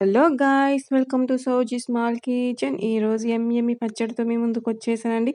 Hello guys welcome to Sowji small kitchen. ఈరోజు ఎమ్మి పచ్చడితో మీ ముందుకు వచ్చేసానండి.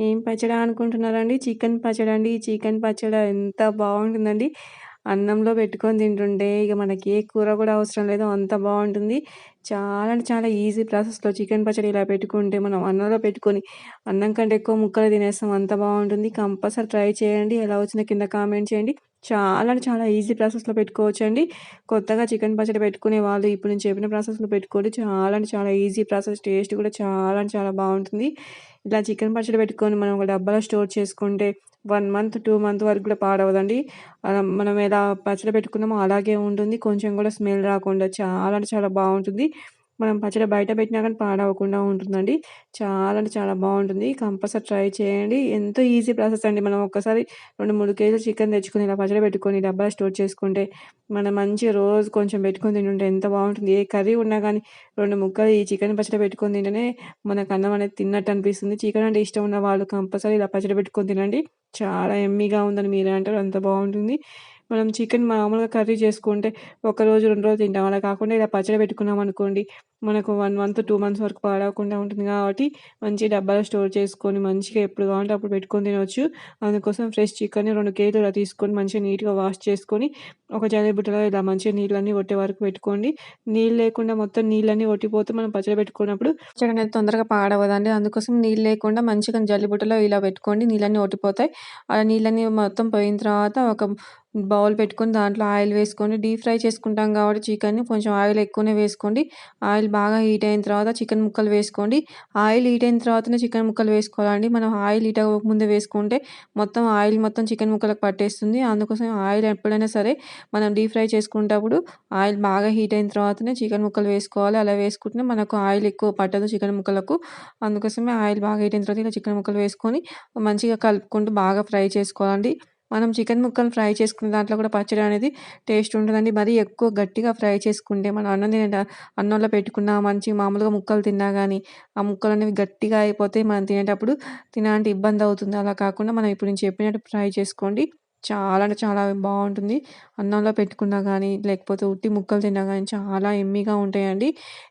ఏం పచ్చడి అనుకుంటున్నారండి? చికెన్ పచ్చడి అండి. ఈ చికెన్ పచ్చడి ఎంత బాగుంటుందండి. అన్నంలో పెట్టుకొని తింటుంటే ఇక మనకి ఏ కూర కూడా అవసరం లేదు. అంత బాగుంటుంది. చాలా అంటే చాలా ఈజీ ప్రాసెస్లో చికెన్ పచ్చడి ఇలా పెట్టుకుంటే మనం అన్నంలో పెట్టుకొని అన్నం కంటే ఎక్కువ ముక్కలు తినేస్తాం. అంత బాగుంటుంది. కంపల్సరీ ట్రై చేయండి. ఎలా వచ్చిన కింద కామెంట్ చేయండి. చాలా అంటే చాలా ఈజీ ప్రాసెస్లో పెట్టుకోవచ్చు అండి కొత్తగా చికెన్ పచ్చడి పెట్టుకునే వాళ్ళు ఇప్పుడు నేను చెప్పిన ప్రాసెస్లో పెట్టుకోండి. చాలా అంటే చాలా ఈజీ ప్రాసెస్ టేస్ట్ కూడా చాలా అంటే చాలా బాగుంటుంది. ఇలా చికెన్ పచ్చడి పెట్టుకొని మనం ఒక డబ్బాలో స్టోర్ చేసుకుంటే వన్ మంత్ టూ మంత్ వరకు కూడా పాడవదండి. మనం ఎలా పచ్చడి పెట్టుకున్నామో అలాగే ఉంటుంది. కొంచెం కూడా స్మెల్ రాకుండా చాలా అంటే చాలా బాగుంటుంది. మనం పచ్చడి బయట పెట్టినా కానీ పాడవకుండా ఉంటుందండి. చాలా అంటే చాలా బాగుంటుంది కంపల్సరీ ట్రై చేయండి. ఎంతో ఈజీ ప్రాసెస్ అండి. మనం ఒక్కసారి రెండు మూడు కేజీలు చికెన్ తెచ్చుకొని ఇలా పచ్చడి పెట్టుకొని డబ్బాలో స్టోర్ చేసుకుంటే మనం మంచిగా రోజు కొంచెం పెట్టుకొని తింటుంటే ఎంత బాగుంటుంది ఏ కర్రీ ఉన్నా కానీ రెండు ముక్కలు ఈ చికెన్ పచ్చడి పెట్టుకొని తింటేనే మనకు అన్నం అనేది తిన్నట్టు అనిపిస్తుంది. చికెన్ అంటే ఇష్టం ఉన్న వాళ్ళు కంపల్సరీ ఇలా పచ్చడి పెట్టుకొని తినండి. చాలా ఎమ్మీగా ఉందని మీరే అంటారు అంత బాగుంటుంది మనం చికెన్ మామూలుగా కర్రీ చేసుకుంటే ఒక రోజు రెండు రోజులు తింటాం. అలా కాకుండా ఇలా పచ్చడి పెట్టుకున్నాం అనుకోండి మనకు వన్ మంత్ టూ మంత్స్ వరకు పాడవకుండా ఉంటుంది కాబట్టి మంచి డబ్బాలో స్టోర్ చేసుకొని మంచిగా ఎప్పుడు కావాలంటే అప్పుడు పెట్టుకొని తినవచ్చు అందుకోసం ఫ్రెష్ చికెన్ రెండు కేజీలు ఇలా తీసుకొని మంచిగా నీట్గా వాష్ చేసుకొని ఒక జల్లె బుట్టలో ఇలా మంచిగా నీళ్ళన్నీ కొట్టే వరకు పెట్టుకోండి. నీళ్ళు లేకుండా మొత్తం నీళ్ళన్నీ ఒట్టిపోతే మనం పచ్చడి పెట్టుకున్నప్పుడు పచ్చడి అనేది తొందరగా పాడవదండి. అందుకోసం నీళ్ళు లేకుండా మంచిగా జల్లి బుట్టలో ఇలా పెట్టుకోండి. నీళ్ళన్నీ ఒట్టిపోతాయి. అలా నీళ్ళన్నీ మొత్తం పోయిన తర్వాత ఒక బౌల్ పెట్టుకొని దాంట్లో ఆయిల్ వేసుకొని డీప్ ఫ్రై చేసుకుంటాం కాబట్టి చికెన్ని కొంచెం ఆయిల్ ఎక్కువనే వేసుకోండి. ఆయిల్ బాగా హీట్ అయిన తర్వాత చికెన్ ముక్కలు వేసుకోండి. ఆయిల్ హీట్ అయిన తర్వాతనే చికెన్ ముక్కలు వేసుకోవాలండి. మనం ఆయిల్ హీట్ అవ్వకముందే వేసుకుంటే మొత్తం ఆయిల్ మొత్తం చికెన్ ముక్కలకు పట్టేస్తుంది. అందుకోసం ఆయిల్ ఎప్పుడైనా సరే మనం డీప్ ఫ్రై చేసుకునేటప్పుడు ఆయిల్ బాగా హీట్ అయిన తర్వాతనే చికెన్ ముక్కలు వేసుకోవాలి. అలా వేసుకుంటే మనకు ఆయిల్ ఎక్కువ పట్టదు చికెన్ ముక్కలకు. అందుకోసమే ఆయిల్ బాగా హీట్ అయిన తర్వాత ఇలా చికెన్ ముక్కలు వేసుకొని మంచిగా కలుపుకుంటూ బాగా ఫ్రై చేసుకోవాలండి. మనం చికెన్ ముక్కలు ఫ్రై చేసుకున్న దాంట్లో కూడా పచ్చడి అనేది టేస్ట్ ఉంటుందండి. మరీ ఎక్కువ గట్టిగా ఫ్రై చేసుకుంటే మనం అన్నం తినే అన్నంలో పెట్టుకున్న మంచి మామూలుగా ముక్కలు తిన్నా కానీ ఆ ముక్కలు అనేవి గట్టిగా అయిపోతే మనం తినేటప్పుడు తినాలంటే ఇబ్బంది అవుతుంది. అలా కాకుండా మనం ఇప్పుడు నేను చెప్పినట్టు ఫ్రై చేసుకోండి. చాలా అంటే చాలా బాగుంటుంది. అన్నంలో పెట్టుకున్నా కానీ లేకపోతే ఉట్టి ముక్కలు తిన్నా కానీ చాలా ఎమ్మీగా ఉంటాయండి.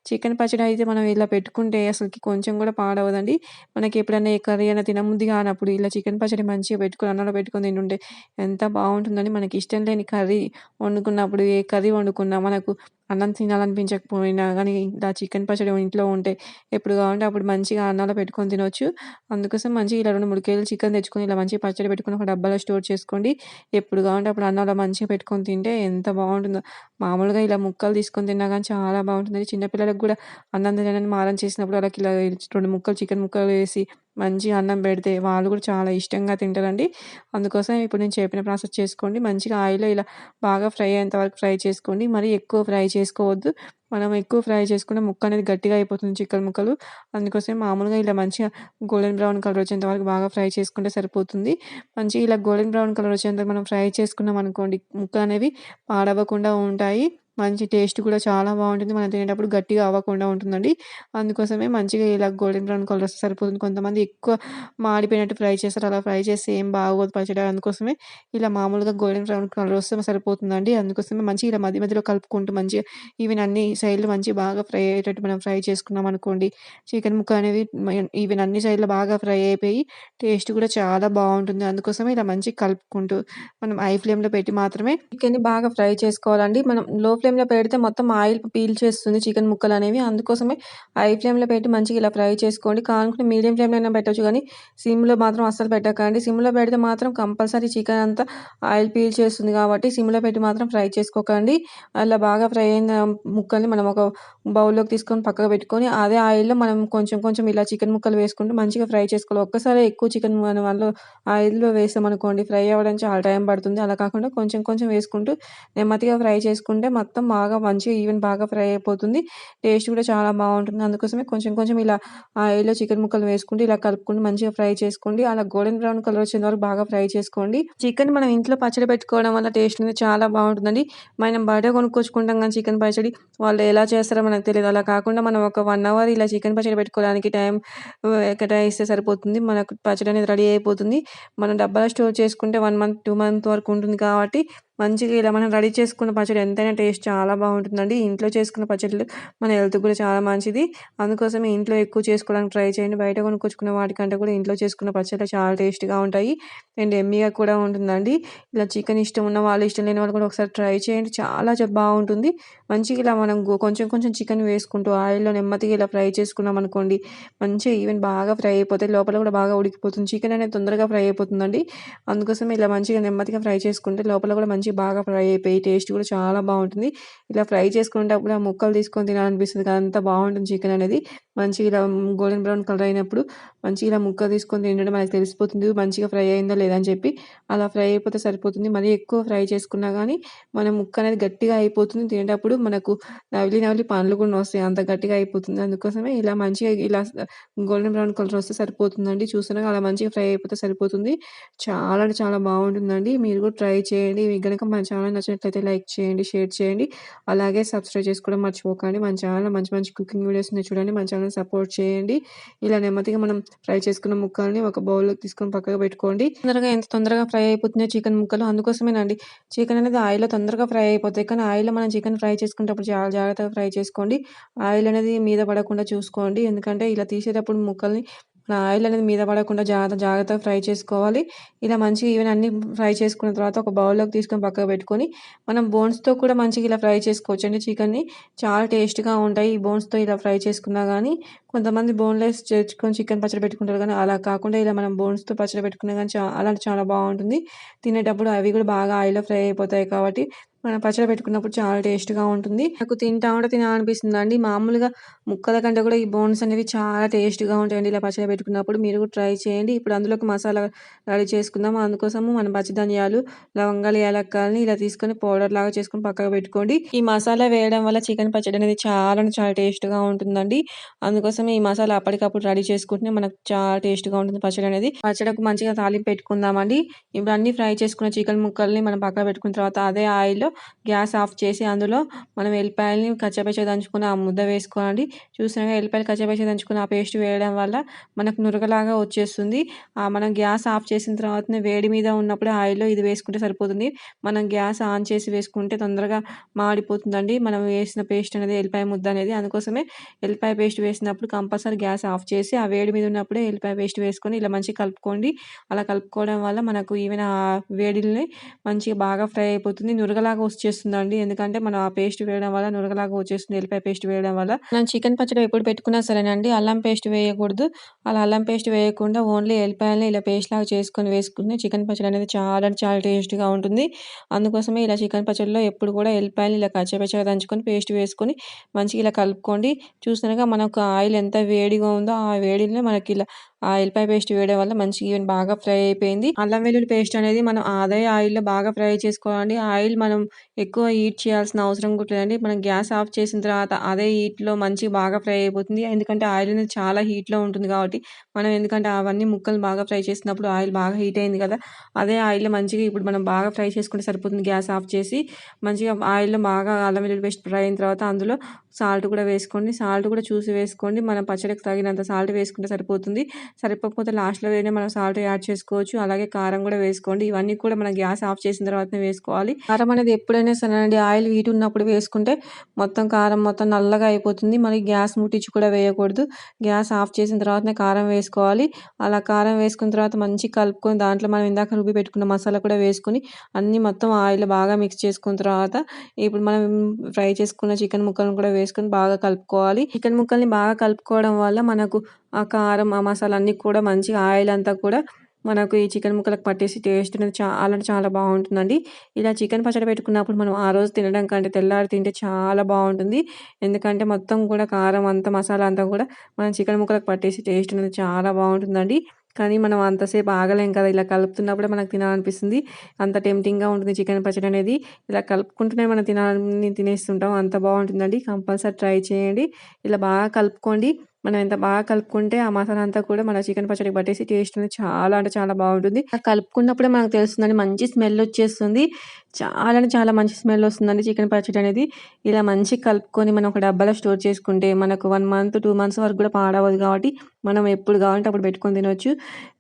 చికెన్ పచ్చడి అయితే మనం ఇలా పెట్టుకుంటే అసలుకి కొంచెం కూడా పాడవదండి. మనకి ఎప్పుడైనా ఏ కర్రీ అయినా తినముంది కానప్పుడు ఇలా చికెన్ పచ్చడి మంచిగా పెట్టుకుని అన్నంలో పెట్టుకొని తింటుంటే ఎంత బాగుంటుందని మనకి ఇష్టం లేని కర్రీ వండుకున్నప్పుడు ఏ కర్రీ వండుకున్నా మనకు అన్నం తినాలనిపించకపోయినా కానీ ఇలా చికెన్ పచ్చడి ఇంట్లో ఉంటే ఎప్పుడు కావాలంటే అప్పుడు మంచిగా అన్నంలో పెట్టుకొని తినొచ్చు. అందుకోసం మంచిగా ఇలా రెండు మూడు కేజీలు చికెన్ తెచ్చుకొని ఇలా మంచిగా పచ్చడి పెట్టుకొని ఒక డబ్బాలో స్టోర్ చేసుకోండి. ఎప్పుడు కావాలంటే అప్పుడు అన్నంలో మంచిగా పెట్టుకొని తింటే ఎంత బాగుంటుందో. మామూలుగా ఇలా ముక్కలు తీసుకొని తిన్నా కానీ చాలా బాగుంటుంది చిన్నపిల్లలకు కూడా అన్నం తినడానికి మారం చేసినప్పుడు వాళ్ళకి ఇలా రెండు ముక్కలు చికెన్ ముక్కలు వేసి మంచిగా అన్నం పెడితే వాళ్ళు కూడా చాలా ఇష్టంగా తింటారండి. అందుకోసం ఇప్పుడు నేను చెప్పిన ప్రాసెస్ చేసుకోండి. మంచిగా ఆయిల్లో ఇలా బాగా ఫ్రై అయ్యేంత వరకు ఫ్రై చేసుకోండి. మరీ ఎక్కువ ఫ్రై చేసుకోవద్దు. మనం ఎక్కువ ఫ్రై చేసుకుంటే ముక్క అనేది గట్టిగా అయిపోతుంది చికెన్ ముక్కలు. అందుకోసం మామూలుగా ఇలా మంచిగా గోల్డెన్ బ్రౌన్ కలర్ వచ్చేంత వరకు బాగా ఫ్రై చేసుకుంటే సరిపోతుంది. మంచిగా ఇలా గోల్డెన్ బ్రౌన్ కలర్ వచ్చేంత మనం ఫ్రై చేసుకున్నాం అనుకోండి ముక్క అనేవి పాడవకుండా ఉంటాయి. మంచి టేస్ట్ కూడా చాలా బాగుంటుంది. మనం తినేటప్పుడు గట్టిగా అవ్వకుండా ఉంటుందండి. అందుకోసమే మంచిగా ఇలా గోల్డెన్ బ్రౌన్ కలర్ వస్తే సరిపోతుంది. కొంతమంది ఎక్కువ మాడిపోయినట్టు ఫ్రై చేస్తారు. అలా ఫ్రై చేస్తే ఏం బాగోదు పచ్చడి. అందుకోసమే ఇలా మామూలుగా గోల్డెన్ బ్రౌన్ కలర్ వస్తే సరిపోతుందండి. అందుకోసమే మంచిగా ఇలా మధ్య మధ్యలో కలుపుకుంటూ మంచిగా ఈవెన్ అన్ని సైడ్లు మంచిగా బాగా ఫ్రై అయ్యేటట్టు మనం ఫ్రై చేసుకున్నాం అనుకోండి చికెన్ ముక్క అనేది ఈవెన్ అన్ని సైడ్లు బాగా ఫ్రై అయిపోయి టేస్ట్ కూడా చాలా బాగుంటుంది. అందుకోసమే ఇలా మంచిగా కలుపుకుంటూ మనం ఐ ఫ్లేమ్లో పెట్టి మాత్రమే చికెన్ బాగా ఫ్రై చేసుకోవాలండి. మనం లో ఫ్లేమ్లో పెడితే మొత్తం ఆయిల్ పీల్ చేస్తుంది చికెన్ ముక్కలు అనేవి. అందుకోసమే హై ఫ్లేమ్లో పెట్టి మంచిగా ఇలా ఫ్రై చేసుకోండి. కానుకుంటే మీడియం ఫ్లేమ్లో అయినా పెట్టచ్చు కానీ సిమ్లో మాత్రం అస్సలు పెట్టకండి. సిమ్లో పెడితే మాత్రం కంపల్సరీ చికెన్ అంతా ఆయిల్ పీల్ చేస్తుంది కాబట్టి సిమ్లో పెట్టి మాత్రం ఫ్రై చేసుకోకండి. అలా బాగా ఫ్రై అయిన ముక్కల్ని మనం ఒక బౌల్లోకి తీసుకొని పక్కకు పెట్టుకొని అదే ఆయిల్లో మనం కొంచెం కొంచెం ఇలా చికెన్ ముక్కలు వేసుకుంటూ మంచిగా ఫ్రై చేసుకోవాలి. ఒక్కసారి ఎక్కువ చికెన్ మన వాళ్ళు ఆయిల్లో వేసామనుకోండి ఫ్రై అవ్వడానికి చాలా టైం పడుతుంది. అలా కాకుండా కొంచెం కొంచెం వేసుకుంటూ నెమ్మదిగా ఫ్రై చేసుకుంటే మొత్తం మొత్తం బాగా మంచిగా ఈవెన్ బాగా ఫ్రై అయిపోతుంది. టేస్ట్ కూడా చాలా బాగుంటుంది. అందుకోసమే కొంచెం కొంచెం ఇలా ఆయిల్లో చికెన్ ముక్కలు వేసుకుంటే ఇలా కలుపుకుంటూ మంచిగా ఫ్రై చేసుకోండి. అలా గోల్డెన్ బ్రౌన్ కలర్ వచ్చేంత వరకు బాగా ఫ్రై చేసుకోండి. చికెన్ మనం ఇంట్లో పచ్చడి పెట్టుకోవడం వల్ల టేస్ట్ అనేది చాలా బాగుంటుందండి. మనం బయట కొనుక్కొచ్చుకుంటాం కానీ చికెన్ పచ్చడి. వాళ్ళు ఎలా చేస్తారో మనకు తెలియదు. అలా కాకుండా మనం ఒక వన్ అవర్ ఇలా చికెన్ పచ్చడి పెట్టుకోవడానికి టైం కేటాయిస్తే సరిపోతుంది. మనకు పచ్చడి అనేది రెడీ అయిపోతుంది. మనం డబ్బాలో స్టోర్ చేసుకుంటే వన్ మంత్ టూ మంత్ వరకు ఉంటుంది కాబట్టి మంచిగా ఇలా మనం రెడీ చేసుకున్న పచ్చడి ఎంతైనా టేస్ట్ చాలా బాగుంటుందండి. ఇంట్లో చేసుకున్న పచ్చడిలు మన హెల్త్ కూడా చాలా మంచిది. అందుకోసమే ఇంట్లో ఎక్కువ చేసుకోవడానికి ట్రై చేయండి. బయట కొనుక్కొచ్చుకున్న వాటికంటే కూడా ఇంట్లో చేసుకున్న పచ్చళ్ళు చాలా టేస్ట్గా ఉంటాయి. అండ్ ఎమ్మీగా కూడా ఉంటుందండి. ఇలా చికెన్ ఇష్టం ఉన్న వాళ్ళు ఇష్టం లేని వాళ్ళు కూడా ఒకసారి ట్రై చేయండి. చాలా బాగుంటుంది. మంచిగా ఇలా మనం కొంచెం కొంచెం చికెన్ వేసుకుంటూ ఆయిల్లో నెమ్మదిగా ఇలా ఫ్రై చేసుకున్నాం అనుకోండి మంచిగా ఈవెన్ బాగా ఫ్రై అయిపోతే లోపల కూడా బాగా ఉడికిపోతుంది. చికెన్ అనేది తొందరగా ఫ్రై అయిపోతుందండి. అందుకోసం ఇలా మంచిగా నెమ్మదిగా ఫ్రై చేసుకుంటే లోపల కూడా మంచిగా బాగా ఫ్రై అయిపోయి టేస్ట్ కూడా చాలా బాగుంటుంది. ఇలా ఫ్రై చేసుకునేటప్పుడు ఆ ముక్కలు తీసుకొని తినాలనిపిస్తుంది కదా అంత బాగుంటుంది చికెన్ అనేది. మంచిగా ఇలా గోల్డెన్ బ్రౌన్ కలర్ అయినప్పుడు మంచిగా ఇలా ముక్క తీసుకొని తినడం మనకు తెలిసిపోతుంది. మంచిగా ఫ్రై అయిందో లేదని చెప్పి అలా ఫ్రై అయిపోతే సరిపోతుంది. మరీ ఎక్కువ ఫ్రై చేసుకున్నా కానీ మన ముక్క అనేది గట్టిగా అయిపోతుంది. తినేటప్పుడు మనకు నవిలి నవిలి పండ్లు కూడా వస్తాయి. అంత గట్టిగా అయిపోతుంది. అందుకోసమే ఇలా మంచిగా ఇలా గోల్డెన్ బ్రౌన్ కలర్ వస్తే సరిపోతుందండి. చూస్తున్నాక అలా మంచిగా ఫ్రై అయిపోతే సరిపోతుంది. చాలా అంటే చాలా బాగుంటుందండి. మీరు కూడా ట్రై చేయండి. మీకు కనుక మన ఛానల్ నచ్చినట్లయితే లైక్ చేయండి షేర్ చేయండి. అలాగే సబ్స్క్రైబ్ చేసుకోవడం మర్చిపోకండి. మన ఛానల్ మంచి మంచి కుకింగ్ వీడియోస్ చూడండి. మన ఛానల్ సపోర్ట్ చేయండి. ఇలా నెమ్మదిగా మనం ఫ్రై చేసుకున్న ముక్కల్ని ఒక బౌల్లోకి తీసుకొని పక్కగా పెట్టుకోండి. తొందరగా ఎంత తొందరగా ఫ్రై అయిపోతుందో చికెన్ ముక్కలు. అందుకోసమేనండి. చికెన్ అనేది ఆయిల్లో తొందరగా ఫ్రై అయిపోతాయి. కానీ ఆయిల్లో మనం చికెన్ ఫ్రై చేసుకునేటప్పుడు చాలా జాగ్రత్తగా ఫ్రై చేసుకోండి. ఆయిల్ అనేది మీద పడకుండా చూసుకోండి. ఎందుకంటే ఇలా తీసేటప్పుడు ముక్కల్ని ఆయిల్ అనేది మీద పడకుండా జాగ్రత్త జాగ్రత్తగా ఫ్రై చేసుకోవాలి. ఇలా మంచిగా ఈవెన్ అన్ని ఫ్రై చేసుకున్న తర్వాత ఒక బౌల్లోకి తీసుకొని పక్కకు పెట్టుకొని మనం బోన్స్తో కూడా మంచిగా ఇలా ఫ్రై చేసుకోవచ్చు అండి చికెన్ని చాలా టేస్ట్గా ఉంటాయి. ఈ బోన్స్తో ఇలా ఫ్రై చేసుకున్నా కానీ కొంతమంది బోన్లెస్ చేసుకొని చికెన్ పచ్చడి పెట్టుకుంటారు కానీ అలా కాకుండా ఇలా మనం బోన్స్తో పచ్చడి పెట్టుకున్నా కానీ చాలా అలాంటి చాలా బాగుంటుంది. తినేటప్పుడు అవి కూడా బాగా ఆయిల్లో ఫ్రై అయిపోతాయి కాబట్టి మనం పచ్చడి పెట్టుకున్నప్పుడు చాలా టేస్ట్గా ఉంటుంది. నాకు తింటా ఉంటే తినాలనిపిస్తుంది అండి మామూలుగా ముక్కల కంటే కూడా ఈ బోన్స్ అనేవి చాలా టేస్ట్గా ఉంటాయండి ఇలా పచ్చడి పెట్టుకున్నప్పుడు. మీరు కూడా ట్రై చేయండి. ఇప్పుడు అందులోకి మసాలా రెడీ చేసుకుందాం. అందుకోసము మనం పచ్చి ధనియాలు లవంగాలు యాలక్కాయలని ఇలా తీసుకొని పౌడర్ లాగా చేసుకొని పక్కకు పెట్టుకోండి. ఈ మసాలా వేయడం వల్ల చికెన్ పచ్చడి అనేది చాలా చాలా టేస్ట్గా ఉంటుందండి. అందుకోసం ఈ మసాలా అప్పటికప్పుడు రెడీ చేసుకుంటే మనకు చాలా టేస్ట్గా ఉంటుంది పచ్చడి అనేది. పచ్చడికి మంచిగా తాలింపు పెట్టుకుందామండి. ఇప్పుడు అన్ని ఫ్రై చేసుకున్న చికెన్ ముక్కల్ని మనం పక్కన పెట్టుకున్న తర్వాత అదే ఆయిల్లో గ్యాస్ ఆఫ్ చేసి అందులో మనం ఎల్లిపాయలని కచ్చపచ్చ దంచుకుని ఆ ముద్ద వేసుకోండి. చూసినాక ఎల్లిపాయలు కచ్చపచ్చ దంచుకుని ఆ పేస్ట్ వేయడం వల్ల మనకు నురగలాగా వచ్చేస్తుంది. మనం గ్యాస్ ఆఫ్ చేసిన తర్వాతనే వేడి మీద ఉన్నప్పుడు ఆయిల్లో ఇది వేసుకుంటే సరిపోతుంది. మనం గ్యాస్ ఆన్ చేసి వేసుకుంటే తొందరగా మాడిపోతుందండి. మనం వేసిన పేస్ట్ అనేది ఎల్లిపాయ ముద్ద అనేది అందుకోసమే ఎల్లిపాయ పేస్ట్ వేసినప్పుడు కంపల్సరీ గ్యాస్ ఆఫ్ చేసి ఆ వేడి మీద ఉన్నప్పుడే ఎల్లిపాయ పేస్ట్ వేసుకొని ఇలా మంచిగా కలుపుకోండి. అలా కలుపుకోవడం వల్ల మనకు ఈవెన్ ఆ వేడిని మంచిగా బాగా ఫ్రై అయిపోతుంది. నురగలాగా వచ్చేస్తుందండి. ఎందుకంటే మనం ఆ పేస్ట్ వేయడం వల్ల నురగలాగా వచ్చేస్తుంది ఎల్లిపాయ పేస్ట్ వేయడం వల్ల. మనం చికెన్ పచ్చడి ఎప్పుడు పెట్టుకున్నా సరేనండి. అల్లం పేస్ట్ వేయకూడదు. అలా అల్లం పేస్ట్ వేయకుండా ఓన్లీ ఎల్లిపాయలని ఇలా పేస్ట్ లాగా చేసుకొని వేసుకుంటే చికెన్ పచ్చడి అనేది చాలా చాలా టేస్ట్గా ఉంటుంది. అందుకోసమే ఇలా చికెన్ పచ్చడిలో ఎప్పుడు కూడా ఎల్లిపాయలు ఇలా కచ్చపచ్చగా దంచుకొని పేస్ట్ వేసుకొని మంచిగా ఇలా కలుపుకోండి. చూసినాక మనకు ఆయిల్ ఎంత వేడిగా ఉందో ఆ వేడిలో మనకి ఇలా ఆ ఎల్లిపాయ పేస్ట్ వేయడం వల్ల మంచిగా ఈవెన్ బాగా ఫ్రై అయిపోయింది. అల్లం వెల్లుల్లి పేస్ట్ అనేది మనం అదే ఆయిల్లో బాగా ఫ్రై చేసుకోవాలండి. ఆయిల్ మనం ఎక్కువ హీట్ చేయాల్సిన అవసరం కూడా మనం గ్యాస్ ఆఫ్ చేసిన తర్వాత అదే హీట్లో మంచిగా బాగా ఫ్రై అయిపోతుంది. ఎందుకంటే ఆయిల్ అనేది చాలా హీట్లో ఉంటుంది కాబట్టి మనం ఎందుకంటే అవన్నీ ముక్కలు బాగా ఫ్రై చేసినప్పుడు ఆయిల్ బాగా హీట్ అయింది కదా అదే ఆయిల్లో మంచిగా ఇప్పుడు మనం బాగా ఫ్రై చేసుకుంటే సరిపోతుంది గ్యాస్ ఆఫ్ చేసి. మంచిగా ఆయిల్లో బాగా అల్లం వెల్లుల్లి పేస్ట్ ఫ్రై అయిన తర్వాత అందులో సాల్ట్ కూడా వేసుకోండి. సాల్ట్ కూడా చూసి వేసుకోండి. మనం పచ్చడికి తగినంత సాల్ట్ వేసుకుంటే సరిపోతుంది. సరిపోకపోతే లాస్ట్లో వేరే మనం సాల్ట్ యాడ్ చేసుకోవచ్చు. అలాగే కారం కూడా వేసుకోండి. ఇవన్నీ కూడా మనం గ్యాస్ ఆఫ్ చేసిన తర్వాతనే వేసుకోవాలి. కారం అనేది ఎప్పుడైనా సరే ఆయిల్ హీట్ ఉన్నప్పుడు వేసుకుంటే మొత్తం కారం మొత్తం నల్లగా అయిపోతుంది. మరి గ్యాస్ ముట్టించి కూడా వేయకూడదు. గ్యాస్ ఆఫ్ చేసిన తర్వాతనే కారం వేసుకోవాలి. అలా కారం వేసుకున్న తర్వాత మంచి కలుపుకొని దాంట్లో మనం ఇందాక రుబ్బి పెట్టుకున్న మసాలా కూడా వేసుకొని అన్నీ మొత్తం ఆయిల్ బాగా మిక్స్ చేసుకున్న తర్వాత ఇప్పుడు మనం ఫ్రై చేసుకున్న చికెన్ ముక్కలను కూడా వేసుకొని బాగా కలుపుకోవాలి. చికెన్ ముక్కల్ని బాగా కలుపుకోవడం వల్ల మనకు ఆ కారం ఆ మసాలా అన్నీ కూడా మంచిగా ఆయిల్ అంతా కూడా మనకు ఈ చికెన్ ముక్కలకు పట్టేసి టేస్ట్ అనేది చాలా అంటే చాలా బాగుంటుందండి. ఇలా చికెన్ పచ్చడి పెట్టుకున్నప్పుడు మనం ఆ రోజు తినడం కంటే తెల్లారి తింటే చాలా బాగుంటుంది. ఎందుకంటే మొత్తం కూడా కారం అంతా మసాలా అంతా కూడా మనం చికెన్ ముక్కలకు పట్టేసి టేస్ట్ అనేది చాలా బాగుంటుందండి. కానీ మనం అంతసేపు ఆగలేం కదా ఇలా కలుపుతున్నప్పుడే మనకు తినాలనిపిస్తుంది. అంత టెంప్టింగ్గా ఉంటుంది చికెన్ పచ్చడి అనేది. ఇలా కలుపుకుంటూనే మనం తినాలని తినేస్తుంటాం. అంత బాగుంటుందండి. కంపల్సరీ ట్రై చేయండి. ఇలా బాగా కలుపుకోండి. మనం ఎంత బాగా కలుపుకుంటే ఆ మసాలా అంతా కూడా మన చికెన్ పచ్చడికి పట్టేసి టేస్ట్ అనేది చాలా అంటే చాలా బాగుంటుంది. కలుపుకున్నప్పుడే మనకు తెలుస్తుందండి మంచి స్మెల్ వచ్చేస్తుంది. చాలా అంటే చాలా మంచి స్మెల్ వస్తుందండి చికెన్ పచ్చడి అనేది. ఇలా మంచి కలుపుకొని మనం ఒక డబ్బాలో స్టోర్ చేసుకుంటే మనకు వన్ మంత్ టూ మంత్స్ వరకు కూడా పాడవదు కాబట్టి మనం ఎప్పుడు కావాలంటే అప్పుడు పెట్టుకొని తినవచ్చు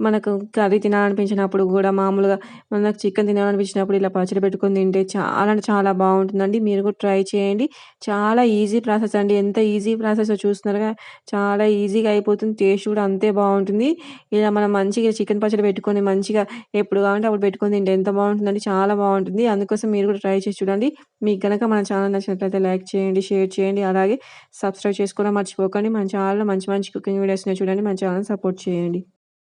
మనకు కర్రీ తినాలనిపించినప్పుడు కూడా మామూలుగా మనకు చికెన్ తినాలనిపించినప్పుడు ఇలా పచ్చడి పెట్టుకొని తింటే చాలా అంటే చాలా బాగుంటుందండి. మీరు కూడా ట్రై చేయండి. చాలా ఈజీ ప్రాసెస్ అండి. ఎంత ఈజీ ప్రాసెస్ చూస్తున్నారుగా చాలా ఈజీగా అయిపోతుంది. టేస్ట్ కూడా అంతే బాగుంటుంది. ఇలా మనం మంచిగా చికెన్ పచ్చడి పెట్టుకొని మంచిగా ఎప్పుడు కావాలంటే అప్పుడు పెట్టుకొని తింటే ఎంత బాగుంటుందండి. చాలా బాగుంటుంది. అందుకోసం మీరు కూడా ట్రై చేసి చూడండి. మీకు కనుక మన ఛానల్ నచ్చినట్లయితే లైక్ చేయండి షేర్ చేయండి. అలాగే సబ్స్క్రైబ్ చేసుకోవడం మర్చిపోకండి. మన ఛానల్లో మంచి మంచి కుకింగ్ వీడియోస్ని చూడండి మన ఛానల్ సపోర్ట్ చేయండి.